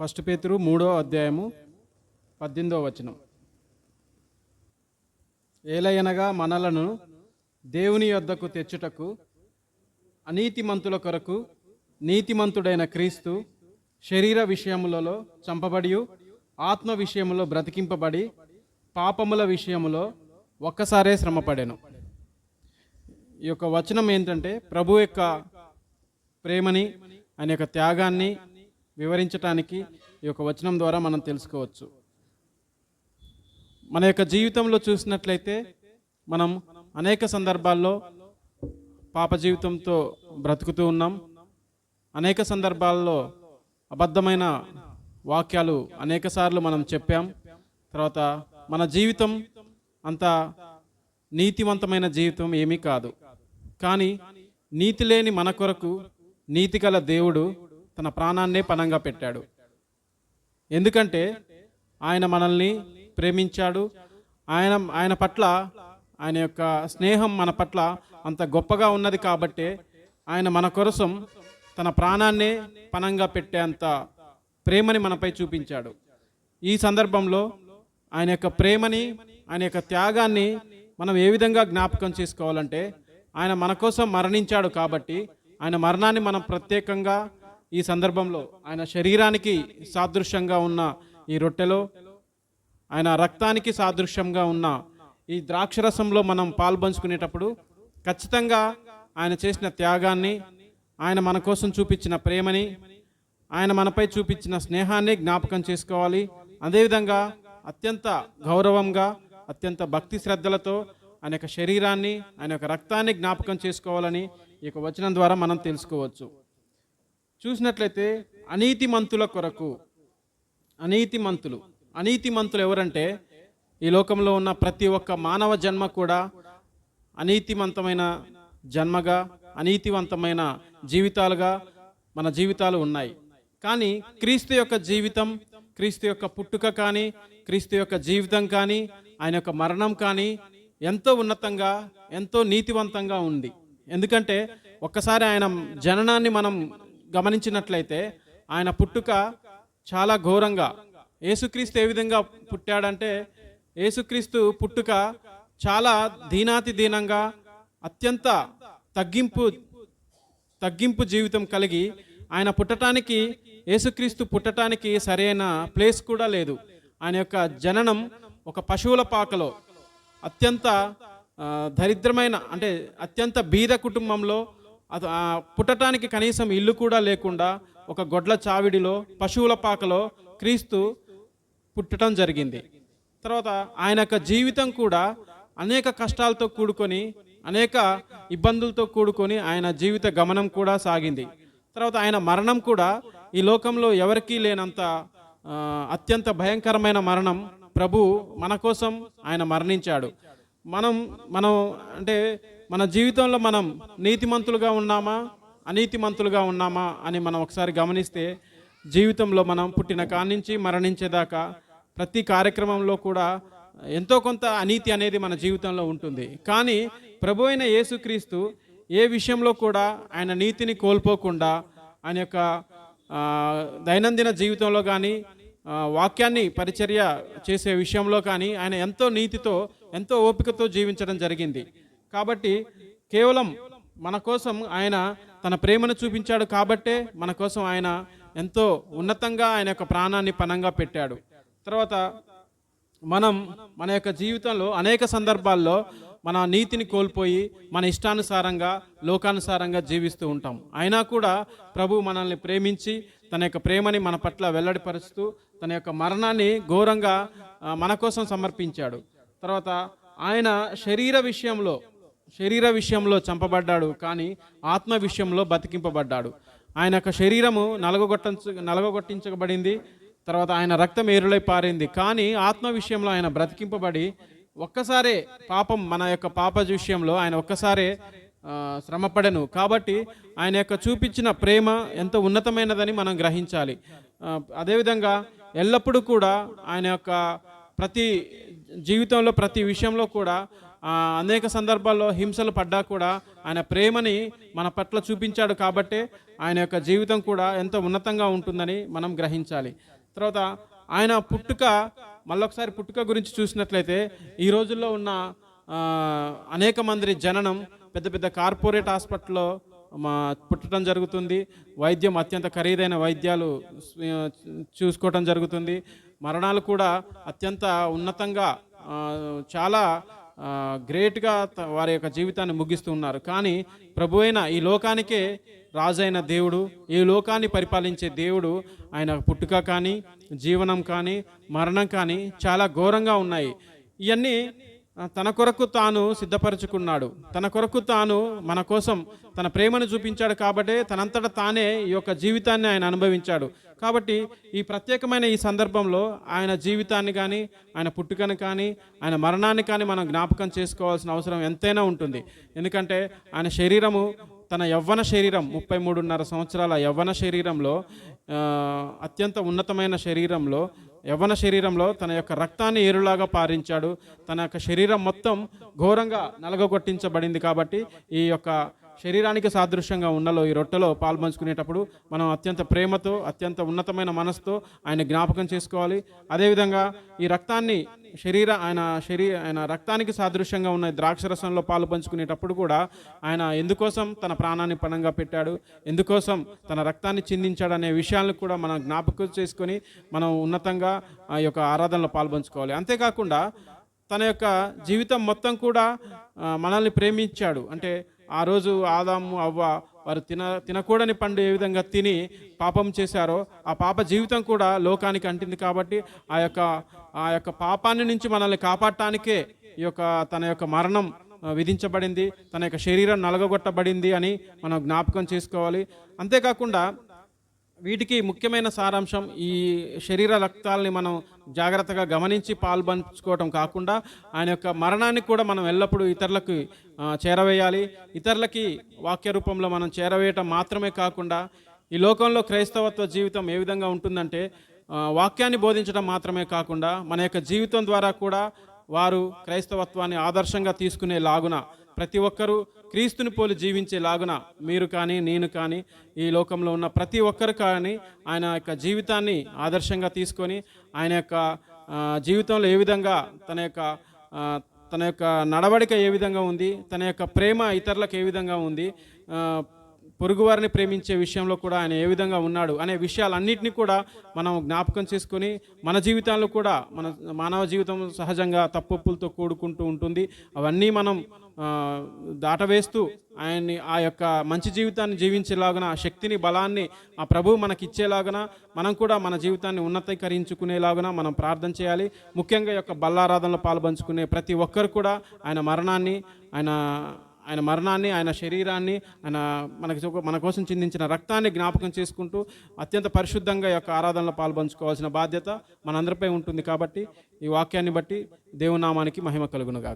First పేతురు మూడో అధ్యాయము పద్దెనిమిదో వచనం. ఏలయనగా మనలను దేవుని యొద్దకు తెచ్చుటకు అనీతిమంతుల కొరకు నీతిమంతుడైన క్రీస్తు శరీర విషయములలో చంపబడి ఆత్మ విషయములో బ్రతికింపబడి పాపముల విషయములో ఒక్కసారే శ్రమపడాను. ఈ యొక్క వచనం ఏంటంటే ప్రభు యొక్క ప్రేమని ఆయన యొక్క త్యాగాన్ని వివరించటానికి ఈ యొక్క వచనం ద్వారా మనం తెలుసుకోవచ్చు. మన యొక్క జీవితంలో చూసినట్లయితే మనం అనేక సందర్భాల్లో పాప జీవితంతో బ్రతుకుతూ ఉన్నాం. అనేక సందర్భాల్లో అబద్ధమైన వాక్యాలు అనేక సార్లు మనం చెప్పాం. తర్వాత మన జీవితం అంత నీతివంతమైన జీవితం ఏమీ కాదు. కానీ నీతి లేని మన కొరకు నీతి గల దేవుడు తన ప్రాణాన్నే పణంగా పెట్టాడు. ఎందుకంటే ఆయన మనల్ని ప్రేమించాడు. ఆయన ఆయన పట్ల ఆయన యొక్క స్నేహం మన పట్ల అంత గొప్పగా ఉన్నది కాబట్టే ఆయన మన కోసం తన ప్రాణాన్నే పణంగా పెట్టేంత ప్రేమని మనపై చూపించాడు. ఈ సందర్భంలో ఆయన యొక్క ప్రేమని ఆయన యొక్క త్యాగాన్ని మనం ఏ విధంగా జ్ఞాపకం చేసుకోవాలంటే ఆయన మన కోసం మరణించాడు కాబట్టి ఆయన మరణాన్ని మనం ప్రత్యేకంగా ఈ సందర్భంలో ఆయన శరీరానికి సాదృశ్యంగా ఉన్న ఈ రొట్టెలో ఆయన రక్తానికి సాదృశ్యంగా ఉన్న ఈ ద్రాక్షరసంలో మనం పాల్పంచుకునేటప్పుడు ఖచ్చితంగా ఆయన చేసిన త్యాగాన్ని ఆయన మన కోసం చూపించిన ప్రేమని ఆయన మనపై చూపించిన స్నేహాన్ని జ్ఞాపకం చేసుకోవాలి. అదేవిధంగా అత్యంత గౌరవంగా అత్యంత భక్తి శ్రద్ధలతో ఆయన యొక్క శరీరాన్ని ఆయన యొక్క రక్తాన్ని జ్ఞాపకం చేసుకోవాలని ఈ యొక్క వచనం ద్వారా మనం తెలుసుకోవచ్చు. చూసినట్లయితే అనీతిమంతుల కొరకు అనీతిమంతులు అనీతిమంతులు ఎవరంటే ఈ లోకంలో ఉన్న ప్రతి ఒక్క మానవ జన్మ కూడా అనీతివంతమైన జన్మగా అనీతివంతమైన జీవితాలుగా మన జీవితాలు ఉన్నాయి. కానీ క్రీస్తు యొక్క జీవితం క్రీస్తు యొక్క పుట్టుక కానీ క్రీస్తు యొక్క జీవితం కానీ ఆయన యొక్క మరణం కానీ ఎంతో ఉన్నతంగా ఎంతో నీతివంతంగా ఉంది. ఎందుకంటే ఒక్కసారి ఆయన జననాన్ని మనం గమనించినట్లయితే ఆయన పుట్టుక చాలా ఘోరంగా. యేసుక్రీస్తు ఏ విధంగా పుట్టాడంటే యేసుక్రీస్తు పుట్టుక చాలా దీనాతి దీనంగా అత్యంత తగ్గింపు తగ్గింపు జీవితం కలిగి ఆయన పుట్టటానికి యేసుక్రీస్తు పుట్టటానికి సరైన ప్లేస్ కూడా లేదు. ఆయన యొక్క జననం ఒక పశువుల పాకలో అత్యంత దరిద్రమైన అంటే అత్యంత బీద కుటుంబంలో అత- పుట్టటానికి కనీసం ఇల్లు కూడా లేకుండా ఒక గొడ్ల చావిడిలో పశువుల పాకలో క్రీస్తు పుట్టడం జరిగింది. తర్వాత ఆయన యొక్క జీవితం కూడా అనేక కష్టాలతో కూడుకొని అనేక ఇబ్బందులతో కూడుకొని ఆయన జీవిత గమనం కూడా సాగింది. తర్వాత ఆయన మరణం కూడా ఈ లోకంలో ఎవరికీ లేనంత అత్యంత భయంకరమైన మరణం ప్రభు మన కోసం ఆయన మరణించాడు. మనం మనం అంటే మన జీవితంలో మనం నీతిమంతులుగా ఉన్నామా? అనీతిమంతులుగా ఉన్నామా? అని మనం ఒకసారి గమనిస్తే జీవితంలో మనం పుట్టిన కాడి నుంచి మరణించేదాకా ప్రతి కార్యక్రమంలో కూడా ఎంతో కొంత అనీతి అనేది మన జీవితంలో ఉంటుంది. కానీ ప్రభు అయిన యేసుక్రీస్తు ఏ విషయంలో కూడా ఆయన నీతిని కోల్పోకుండా ఆయన యొక్క దైనందిన జీవితంలో కానీ వాక్యాన్ని పరిచర్య చేసే విషయంలో కానీ ఆయన ఎంతో నీతితో ఎంతో ఓపికతో జీవించడం జరిగింది. కాబట్టి కేవలం మన కోసం ఆయన తన ప్రేమను చూపించాడు కాబట్టే మన కోసం ఆయన ఎంతో ఉన్నతంగా ఆయన యొక్క ప్రాణాన్ని పణంగా పెట్టాడు. తర్వాత మనం మన యొక్క జీవితంలో అనేక సందర్భాల్లో మన నీతిని కోల్పోయి మన ఇష్టానుసారంగా లోకానుసారంగా జీవిస్తూ ఉంటాం. అయినా కూడా ప్రభు మనల్ని ప్రేమించి తన యొక్క ప్రేమని మన పట్ల వెల్లడిపరుస్తూ తన యొక్క మరణాన్ని ఘోరంగా మన కోసం సమర్పించాడు. తర్వాత ఆయన శరీర విషయంలో శరీర విషయంలో చంపబడ్డాడు కానీ ఆత్మ విషయంలో బతికింపబడ్డాడు. ఆయన యొక్క శరీరము నలగొట్టించ నలగొట్టించబడింది తర్వాత ఆయన రక్తం ఏరులై పారింది. కానీ ఆత్మ విషయంలో ఆయన బ్రతికింపబడి ఒక్కసారే పాపం మన యొక్క పాప విషయంలో ఆయన ఒక్కసారే శ్రమపడను. కాబట్టి ఆయన యొక్క చూపించిన ప్రేమ ఎంతో ఉన్నతమైనదని మనం గ్రహించాలి. అదేవిధంగా ఎల్లప్పుడూ కూడా ఆయన యొక్క ప్రతి జీవితంలో ప్రతి విషయంలో కూడా అనేక సందర్భాల్లో హింసలు పడ్డా కూడా ఆయన ప్రేమని మన పట్ల చూపించాడు కాబట్టే ఆయన యొక్క జీవితం కూడా ఎంతో ఉన్నతంగా ఉంటుందని మనం గ్రహించాలి. తర్వాత ఆయన పుట్టుక మళ్ళొకసారి పుట్టుక గురించి చూసినట్లయితే ఈ రోజుల్లో ఉన్న అనేక మంది జననం పెద్ద పెద్ద కార్పొరేట్ హాస్పిటల్లో మా పుట్టడం జరుగుతుంది. వైద్యం అత్యంత ఖరీదైన వైద్యాలు చూసుకోవటం జరుగుతుంది. మరణాలు కూడా అత్యంత ఉన్నతంగా చాలా గ్రేట్గా వారి యొక్క జీవితాన్ని ముగిస్తూ ఉన్నారు. కానీ ప్రభు అయిన ఈ లోకానికే రాజైన దేవుడు ఈ లోకాన్ని పరిపాలించే దేవుడు ఆయన పుట్టుక కానీ జీవనం కానీ మరణం కానీ చాలా ఘోరంగా ఉన్నాయి. ఇవన్నీ తన కొరకు తాను సిద్ధపరచుకున్నాడు. తన కొరకు తాను మన కోసం తన ప్రేమను చూపించాడు కాబట్టి తనంతట తానే ఈ యొక్క జీవితాన్ని ఆయన అనుభవించాడు. కాబట్టి ఈ ప్రత్యేకమైన ఈ సందర్భంలో ఆయన జీవితాన్ని కానీ ఆయన పుట్టుకను కానీ ఆయన మరణాన్ని కానీ మనం జ్ఞాపకం చేసుకోవాల్సిన అవసరం ఎంతైనా ఉంటుంది. ఎందుకంటే ఆయన శరీరము తన యవ్వన శరీరం ముప్పై మూడున్నర సంవత్సరాల యవ్వన శరీరంలో అత్యంత ఉన్నతమైన శరీరంలో యవ్వన శరీరంలో తన యొక్క రక్తాన్ని ఏరులాగా పారించాడు. తన యొక్క శరీరం మొత్తం ఘోరంగా నలగొట్టించబడింది కాబట్టి ఈ యొక్క శరీరానికి సాదృశ్యంగా ఉన్నలో ఈ రొట్టెలో పాల్పంచుకునేటప్పుడు మనం అత్యంత ప్రేమతో అత్యంత ఉన్నతమైన మనసుతో ఆయన జ్ఞాపకం చేసుకోవాలి. అదేవిధంగా ఈ రక్తాన్ని శరీర ఆయన శరీ ఆయన రక్తానికి సాదృశ్యంగా ఉన్న ద్రాక్షరసంలో పాలు పంచుకునేటప్పుడు కూడా ఆయన ఎందుకోసం తన ప్రాణాన్ని పణంగా పెట్టాడు ఎందుకోసం తన రక్తాన్ని చిందించాడు అనే విషయాలను కూడా మనం జ్ఞాపకం చేసుకొని మనం ఉన్నతంగా ఆ యొక్క ఆరాధనలో పాల్పంచుకోవాలి అంతేకాకుండా తన యొక్క జీవితం మొత్తం కూడా మనల్ని ప్రేమించాడు. అంటే ఆ రోజు ఆదాము అవ్వ వారు తిన తినకూడని పండు ఏ విధంగా తిని పాపం చేశారో ఆ పాప జీవితం కూడా లోకానికి అంటింది కాబట్టి ఆ యొక్క ఆ యొక్క పాపాన్ని నుంచి మనల్ని కాపాడటానికే ఈ యొక్క తన యొక్క మరణం విధించబడింది తన యొక్క శరీరం నలగొట్టబడింది అని మనం జ్ఞాపకం చేసుకోవాలి. అంతేకాకుండా వీటికి ముఖ్యమైన సారాంశం ఈ శరీర రక్తాలని మనం జాగ్రత్తగా గమనించి పాల్పంచుకోవటం కాకుండా ఆయన యొక్క మరణాన్ని కూడా మనం ఎల్లప్పుడూ ఇతరులకు చేరవేయాలి. ఇతరులకి వాక్య రూపంలో మనం చేరవేయటం మాత్రమే కాకుండా ఈ లోకంలో క్రైస్తవత్వ జీవితం ఏ విధంగా ఉంటుందంటే వాక్యాన్ని బోధించడం మాత్రమే కాకుండా మన యొక్క జీవితం ద్వారా కూడా వారు క్రైస్తవత్వాన్ని ఆదర్శంగా తీసుకునే లాగున ప్రతి ఒక్కరూ క్రీస్తుని పోలి జీవించే లాగున మీరు కానీ నేను కానీ ఈ లోకంలో ఉన్న ప్రతి ఒక్కరు కానీ ఆయన యొక్క జీవితాన్ని ఆదర్శంగా తీసుకొని ఆయన యొక్క జీవితంలో ఏ విధంగా తన యొక్క తన యొక్క నడవడిక ఏ విధంగా ఉంది తన యొక్క ప్రేమ ఇతరులకు ఏ విధంగా ఉంది పొరుగువారిని ప్రేమించే విషయంలో కూడా ఆయన ఏ విధంగా ఉన్నాడు అనే విషయాలన్నింటినీ కూడా మనం జ్ఞాపకం చేసుకొని మన జీవితాల్లో కూడా మన మానవ జీవితం సహజంగా తప్పులతో కూడుకుంటూ ఉంటుంది. అవన్నీ మనం దాటవేస్తూ ఆయన్ని ఆ యొక్క మంచి జీవితాన్ని జీవించేలాగన ఆ శక్తిని బలాన్ని ఆ ప్రభువు మనకి ఇచ్చేలాగున మనం కూడా మన జీవితాన్ని ఉన్నతీకరించుకునేలాగున మనం ప్రార్థన చేయాలి. ముఖ్యంగా యొక్క బల్లారాధనలో పాల్పంచుకునే ప్రతి ఒక్కరు కూడా ఆయన మరణాన్ని ఆయన ఆయన మరణాన్ని ఆయన శరీరాన్ని ఆయన మనకి మన కోసం చిందించిన రక్తాన్ని జ్ఞాపకం చేసుకుంటూ అత్యంత పరిశుద్ధంగా యొక్క ఆరాధనలో పాల్పంచుకోవాల్సిన బాధ్యత మనందరిపై ఉంటుంది కాబట్టి ఈ వాక్యాన్ని బట్టి దేవునామానికి మహిమ కలుగునుగా